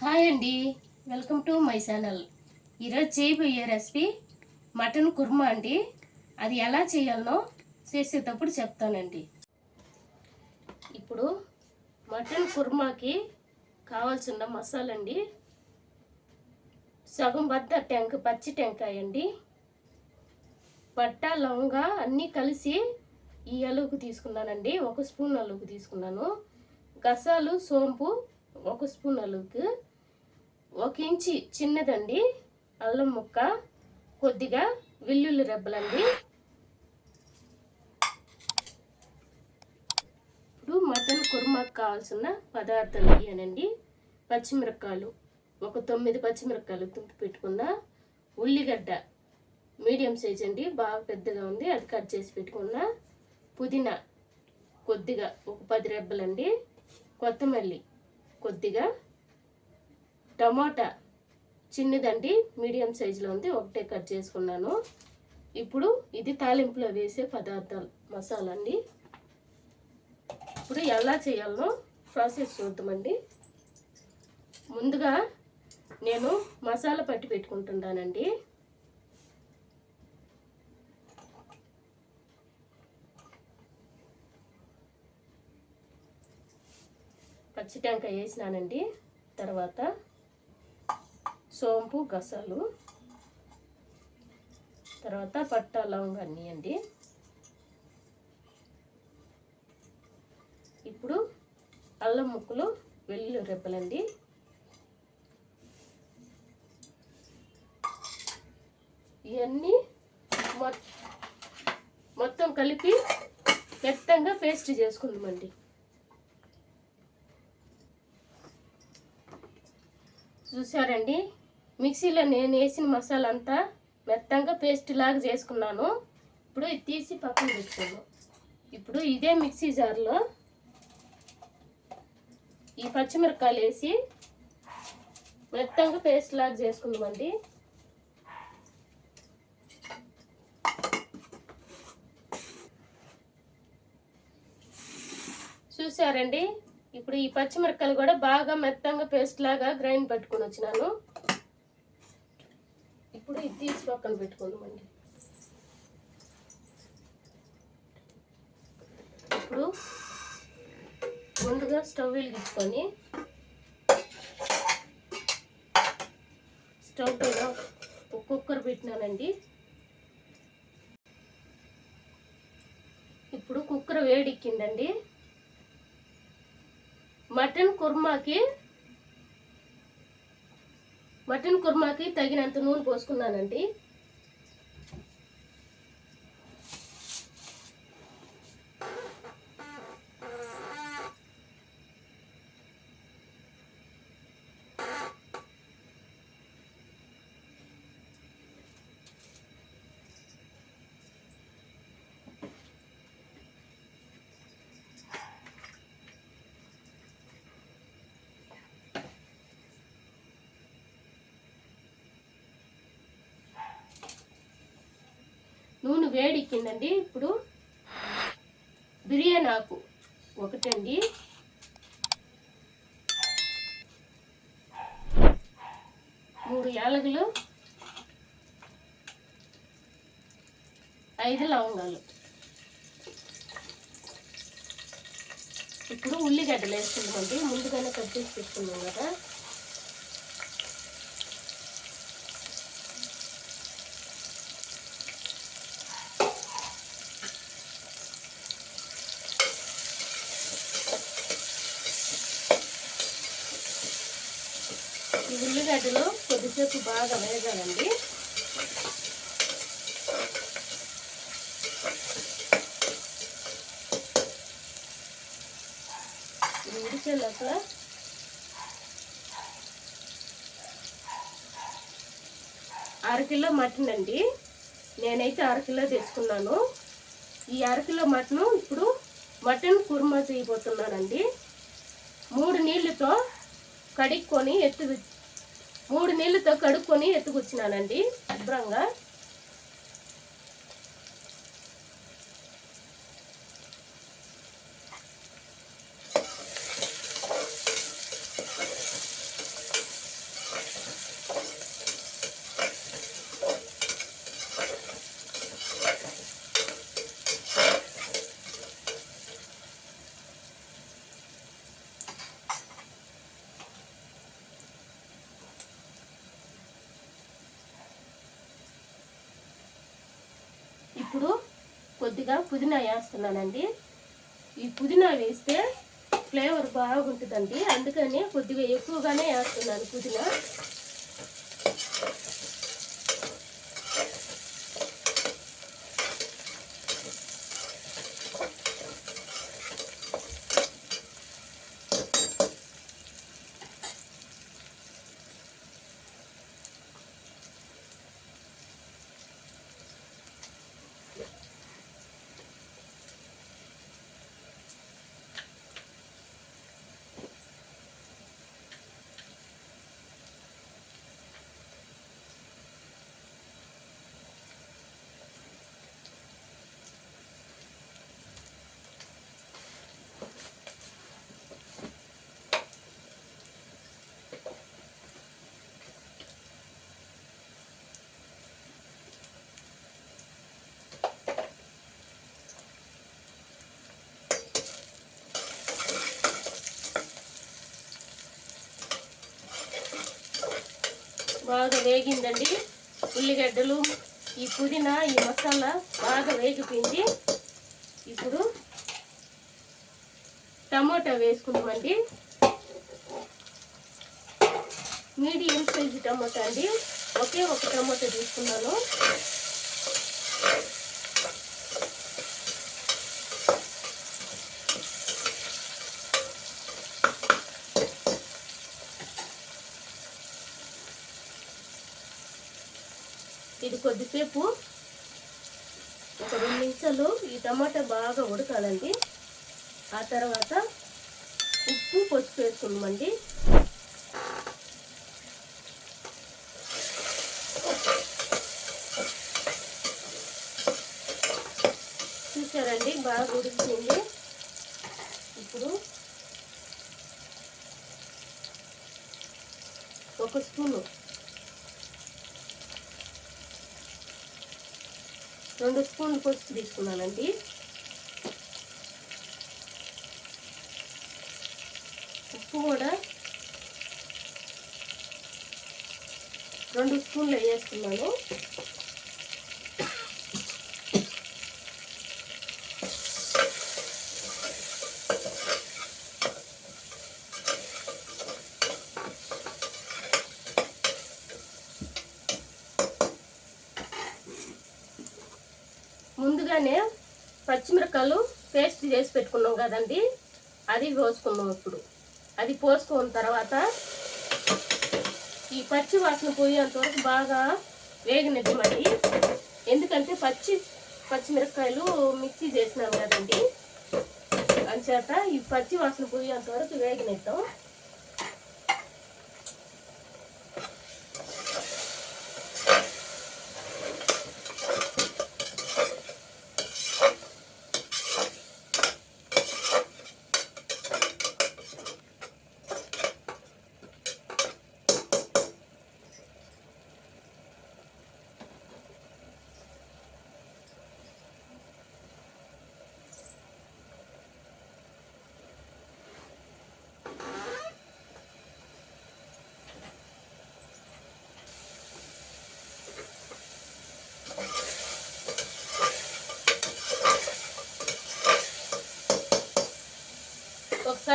Hi అండి. Welcome to my channel. ఈరోజు చేయబోయే రెసిపీ మటన్ కుర్మా అండి. అది ఎలా చేయాలనో చేసేటప్పుడు చెప్తానండి. ఇప్పుడు మటన్ కుర్మాకి కావాల్సిన మసాలా అండి సగం బద్ద టెంక పచ్చి టెంకాయ అండి. పట్ట లవంగా అన్నీ కలిసి ఈ అలుగు తీసుకున్నానండి. ఒక స్పూన్ అలుగు తీసుకున్నాను. గసాలు సోంపు ఒక స్పూన్ అలుగు ఒక ఇంచి చిన్నదండి. అల్లం ముక్క కొద్దిగా వెల్లుల్లి రెబ్బలండి. ఇప్పుడు మటన్ కుర్మాకు కావాల్సిన పదార్థాలు ఇవ్వనండి పచ్చిమిరపకాయలు ఒక తొమ్మిది పచ్చిమిరపకాయలు తుంపి పెట్టుకున్న ఉల్లిగడ్డ మీడియం సైజ్ అండి బాగా పెద్దగా ఉంది. అది కట్ చేసి పెట్టుకున్న పుదీనా కొద్దిగా ఒక పది రెబ్బలండి. కొత్తమల్లి కొద్దిగా టమాటా చిన్నదండి మీడియం సైజులో ఉంది ఒకటే కట్ చేసుకున్నాను. ఇప్పుడు ఇది తాలింపులో వేసే పదార్థాలు మసాలా అండి ఇప్పుడు ఎలా చేయాలో ప్రాసెస్ చూద్దామండి. ముందుగా నేను మసాలా పట్టి పెట్టుకుంటున్నానండి. పచ్చి టెంకాయ వేసినానండి తర్వాత సోంపు గసాలు తర్వాత పట్ట లవంగాన్ని అండి. ఇప్పుడు అల్లం ముక్కలు వెల్లుల్లి రెబ్బలండి. ఇవన్నీ మొత్తం కలిపి మెత్తంగా పేస్ట్ చేసుకుందామండి. చూసారండి? మిక్సీలో నేను వేసిన మసాలా అంతా మెత్తంగా పేస్ట్ లాగా చేసుకున్నాను. ఇప్పుడు ఇది తీసి పక్కన పెట్టుకున్నాను ఇప్పుడు ఇదే మిక్సీ జార్లో ఈ పచ్చిమిరపకాయలు వేసి మెత్తంగా పేస్ట్ లాగా చేసుకుందామండి. చూసారండి? ఇప్పుడు ఈ పచ్చిమిరపకాయలు కూడా బాగా మెత్తంగా పేస్ట్ లాగా గ్రైండ్ పెట్టుకొని వచ్చినాను. ఇప్పుడు ఇది తీసి పక్కన పెట్టుకుందామండి ఇప్పుడు ముందుగా స్టవ్ వెలిగించుకొని స్టవ్ పైన ఒక కుక్కర్ పెట్టినానండి. ఇప్పుడు కుక్కర్ వేడెక్కిందండి. మటన్ కుర్మాకి మటన్ కుర్మాకి తగినంత నూనె పోసుకున్నానండి. నూనె వేడెక్కిందండి ఇప్పుడు బిర్యానీ ఆకు ఒకటండి. మూడు యాలకులు ఐదు లవంగాలు. ఇప్పుడు ఉల్లిగడ్డలు వేసుకుందామండి. ముందుగానే కట్ చేసి పెట్టుకున్నాం కదా ఈ ఉల్లిగడ్డలు కొద్దిసేపు బాగా వేగాలండి. ఉడికే లోపల అరకిలో మటన్ అండి. నేనైతే అరకిలో తెచ్చుకున్నాను. ఈ అరకిలో మటన్ ఇప్పుడు మటన్ కుర్మా చేయబోతున్నానండి. మూడు నీళ్ళతో కడుక్కొని ఎత్తు మూడు నీళ్ళతో కడుక్కొని ఎత్తుకొచ్చినానండి శుభ్రంగా ఇప్పుడు కొద్దిగా పుదీనా వేస్తున్నానండి. ఈ పుదీనా వేస్తే ఫ్లేవర్ బాగుంటుందండి. అందుకని కొద్దిగా ఎక్కువగానే వేస్తున్నాను పుదీనా. బాగా వేగిందండి. ఉల్లిగడ్డలు ఈ పుదీనా ఈ మసాలా బాగా వేగిపోయింది. ఇప్పుడు టమోటా వేసుకుందామండి. మీడియం సైజు టమోటా అండి. ఒకే ఒక టమోటా తీసుకున్నాను. ఇది కొద్దిసేపు ఒక రెండు నిమిషాలు ఈ టమాటా బాగా ఉడకాలండి. ఆ తర్వాత ఉప్పు పసుపు వేసుకుందామండి. చూసారండి? బాగా ఉడికింది ఇప్పుడు ఒక స్పూను రెండు స్పూన్లు పసుపు తీసుకున్నానండి. ఉప్పు కూడా రెండు స్పూన్లు వేసుకున్నాను ముందుగానే పచ్చిమిరపకాయలు పేస్ట్ చేసి పెట్టుకున్నాం కదండి. అది పోసుకున్నాం ఇప్పుడు. అది పోసుకున్న తర్వాత ఈ పచ్చి వాసన పోయేంత వరకు బాగా మరి. ఎందుకంటే పచ్చి పచ్చిమిరపకాయలు మిక్సీ చేసినాం కదండి. అంచేత ఈ పచ్చి వాసన పోయేంత వరకు వేగనిద్దాం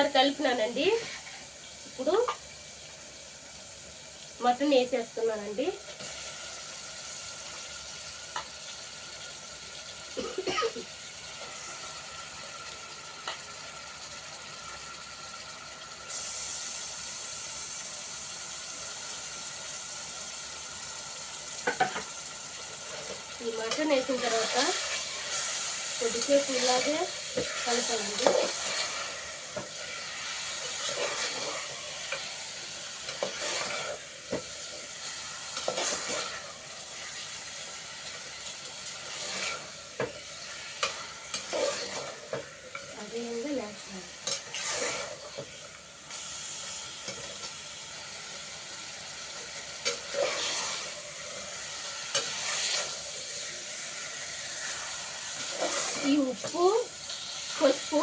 ఒకసారి కలిపినానండి. ఇప్పుడు మటన్ వేసేస్తున్నానండి. ఈ మటన్ వేసిన తర్వాత కొద్దిసేపు ఇలాగే కలపాలండి అదే విధంగా లేస్తాను ఈ ఉప్పు పసుపు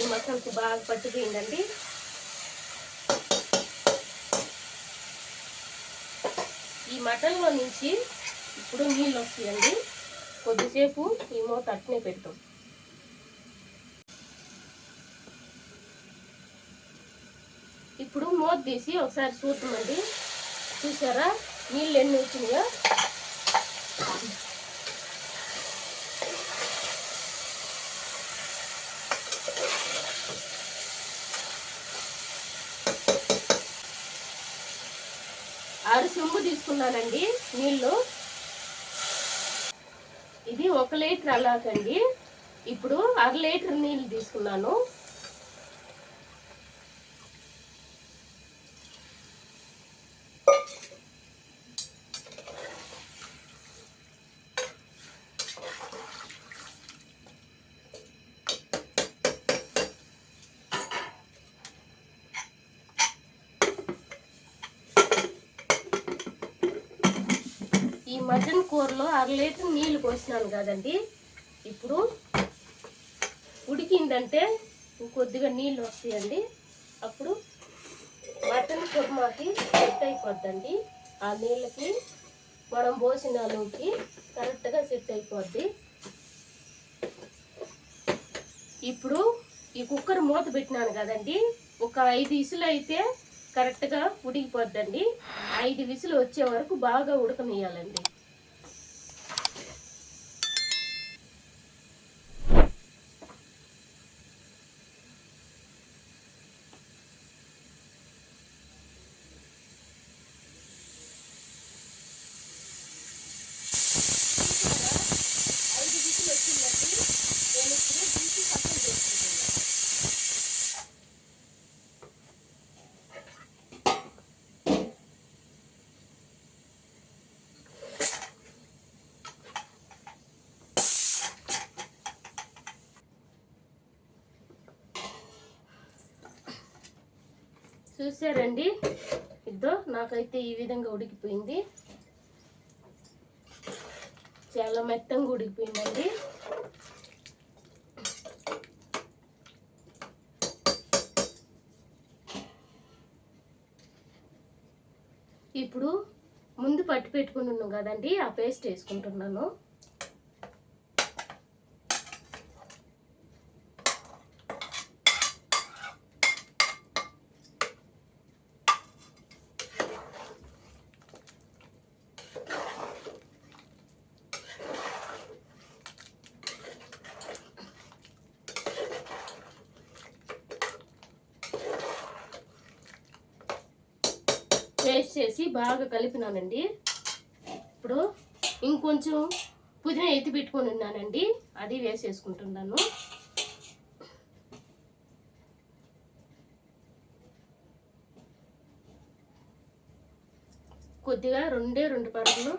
ఈ మసాలకు బాగా పట్టుకుందండి ఈ మటన్లో నుంచి ఇప్పుడు నీళ్ళు వస్తాయండి. కొద్దిసేపు ఈ మూత అట్నే పెడతాం. ఇప్పుడు మూత తీసి ఒకసారి చూద్దామండి. చూసారా? నీళ్ళు ఎన్ని వచ్చినాయో? ఆరు సొమ్ము తీసుకున్నానండి నీళ్ళు. ఇది ఒక లీటర్ అలాగండి ఇప్పుడు అర లీటర్ నీళ్ళు తీసుకున్నాను. మటన్ కూరలో అర లీటర్ నీళ్ళు పోసినాను కదండి. ఇప్పుడు ఉడికిందంటే కొద్దిగా నీళ్ళు వస్తాయండి. అప్పుడు మటన్ కుర్మాకి సెట్ అయిపోద్దండి. ఆ నీళ్ళకి మనం పోసిన నూకి కరెక్ట్గా సెట్ అయిపోద్ది. ఇప్పుడు ఈ కుక్కర్ మూత పెట్టినాను కదండి. ఒక ఐదు విసులు అయితే కరెక్ట్గా ఉడికిపోద్దండి. ఐదు విసులు వచ్చే వరకు బాగా ఉడకనియాలండి చూసారండి? ఇద్దో నాకైతే ఈ విధంగా ఉడికిపోయింది. చాలా మెత్తంగా ఉడికిపోయిందండి. ఇప్పుడు ముందు పట్టి పెట్టుకుని ఉన్నాం కదండి ఆ పేస్ట్ వేసుకుంటున్నాను. పేస్ట్ చేసి బాగా కలిపినానండి. ఇప్పుడు ఇంకొంచెం పుదీనా ఎత్తి పెట్టుకొని ఉన్నానండి. అది వేసేసుకుంటున్నాను. కొద్దిగా రెండే రెండు పరుగులు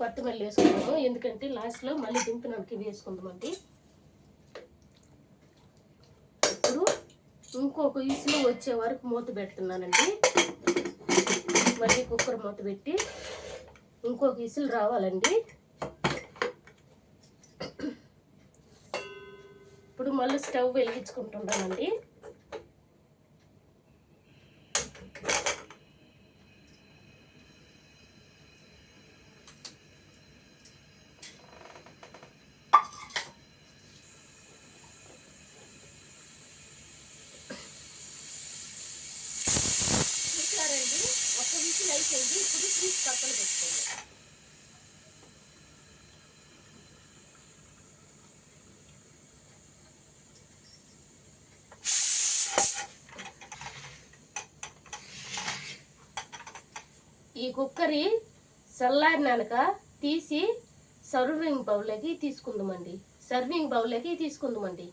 కొత్తమల్లి వేసుకున్నాము ఎందుకంటే లాస్ట్లో మళ్ళీ దింపినానికి వేసుకుందామండి ఇప్పుడు ఇంకొక ఇసులు వచ్చే వరకు మూత పెడుతున్నానండి. మళ్ళీ కుక్కర్ మూత పెట్టి ఇంకొక ఇసులు రావాలండి. ఇప్పుడు మళ్ళీ స్టవ్ వెలిగించుకుంటున్నానండి చూసారండి ఒక విసిల్ అయిపోయింది ఇప్పుడు తీసి పక్కన పెట్టుకోండి ఈ కుక్కరి చల్లారినాక తీసి సర్వింగ్ బౌల్లోకి తీసుకుందామండి. సర్వింగ్ బౌల్లోకి తీసుకుందామండి.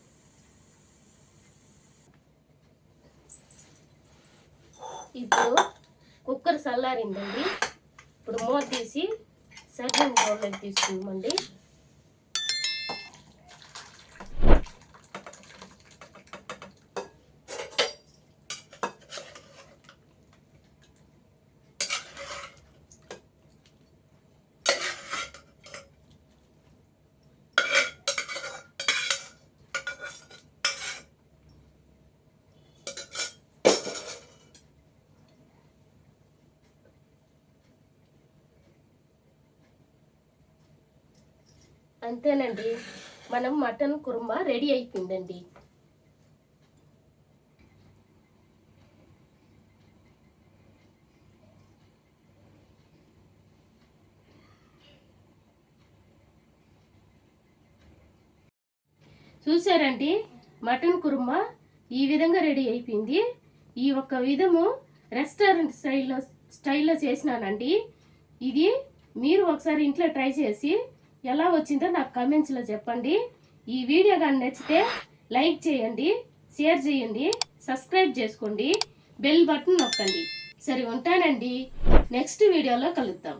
ఇప్పుడు కుక్కర్ చల్లారిందండి ఇప్పుడు మూత తీసి సర్వింగ్ బౌల్లోకి తీసుకుందామండి. అంతేనండి. మనం మటన్ కుర్మా రెడీ అయిపోయిందండి. చూసారండి? మటన్ కుర్మా ఈ విధంగా రెడీ అయిపోయింది. ఈ ఒక్క విధము రెస్టారెంట్ స్టైల్లో స్టైల్లో చేసినానండి. ఇది మీరు ఒకసారి ఇంట్లో ట్రై చేసి ఎలా వచ్చిందో నాకు కమెంట్స్లో చెప్పండి. ఈ వీడియో కానీ నచ్చితే లైక్ చేయండి షేర్ చేయండి సబ్స్క్రైబ్ చేసుకోండి బెల్ బటన్ నొక్కండి. సరే ఉంటానండి. నెక్స్ట్ వీడియోలో కలుద్దాం.